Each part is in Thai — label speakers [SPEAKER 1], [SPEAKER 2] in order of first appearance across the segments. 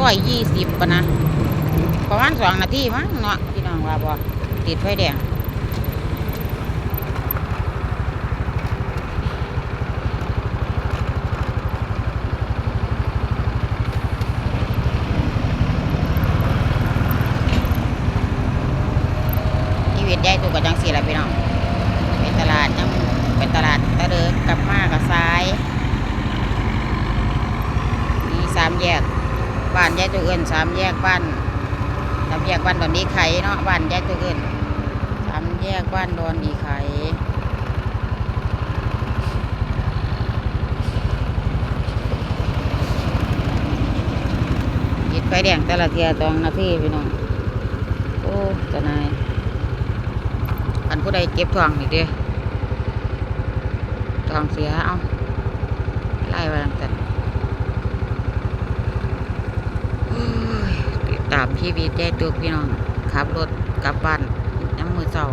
[SPEAKER 1] ร้อยยี่สิบปะนะประมาณสองนาทีมั้งเนาะพี่น้องว่าบ่ติดไฟแดงชีวิตยายตุกกับจังสี่ละพี่น้องไปตลาดยังไปตลาดตะเดินกลับมากับซ้าย สามแยก บ้านยายตุกเอินสามแยกบ้านสามแยกบ้านดอนดีไข่เนาะบ้านยายตัวเกินสามแยกบ้านดอนดีไข่ยิดไฟแดงแต่ละเทียตองนาทีพี่น้องโอ้ตนายอันผู้ใดเก็บทองนี่เด้ทองเสียเอาไล่ไว้ตั้งแต่ โอ้ยติดตามชีวิตยายตุกพี่น้องขับรถกลับบ้านน้ำมือเศร้า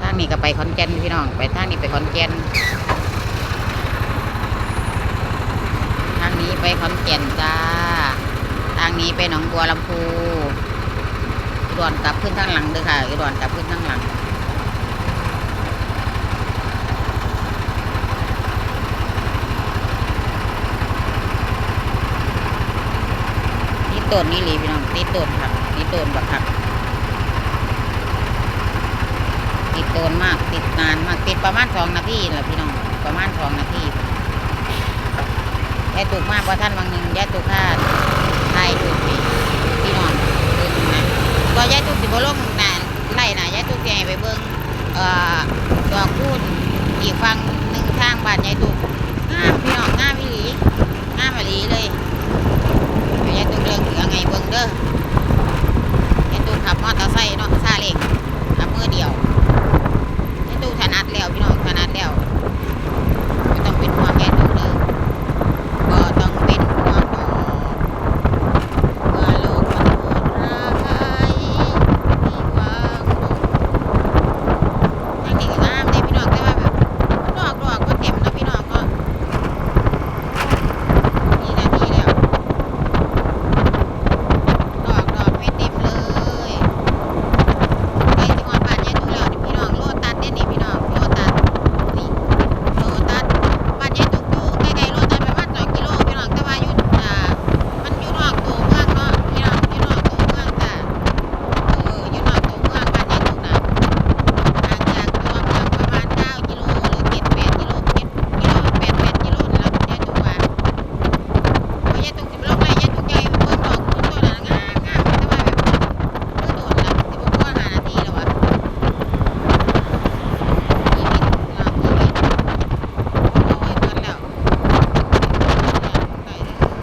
[SPEAKER 1] ทางนี้ก็ไปขอนแก่นพี่น้องไปทางนี้ไปขอนแก่นทางนี้ไปขอนแก่นจ้าทางนี้ไปหนองบัวลำพูอุดรกลับขึ้นทางหลังเด้อค่ะอุดรกลับขึ้นทางหลัง ติ ดโดนนี่หลีพี่น้องติดโดนครับติดโดนแบบครับติดโดนมากติดนานมากติดประมาณสองนาทีแหละพี่น้องประมาณสองนาทียายตุกมากกว่าท่านบางหนึ่งยายตุกค่าไทยถูกพี่พี่น้องเบิ่งนะก็ยายตุกสิบลงนานไล่นะยายตุกสิให้ไปเบิ่งเอ่อดอกคูณอีกฝั่งหนึ่งทางบ้านยายตุก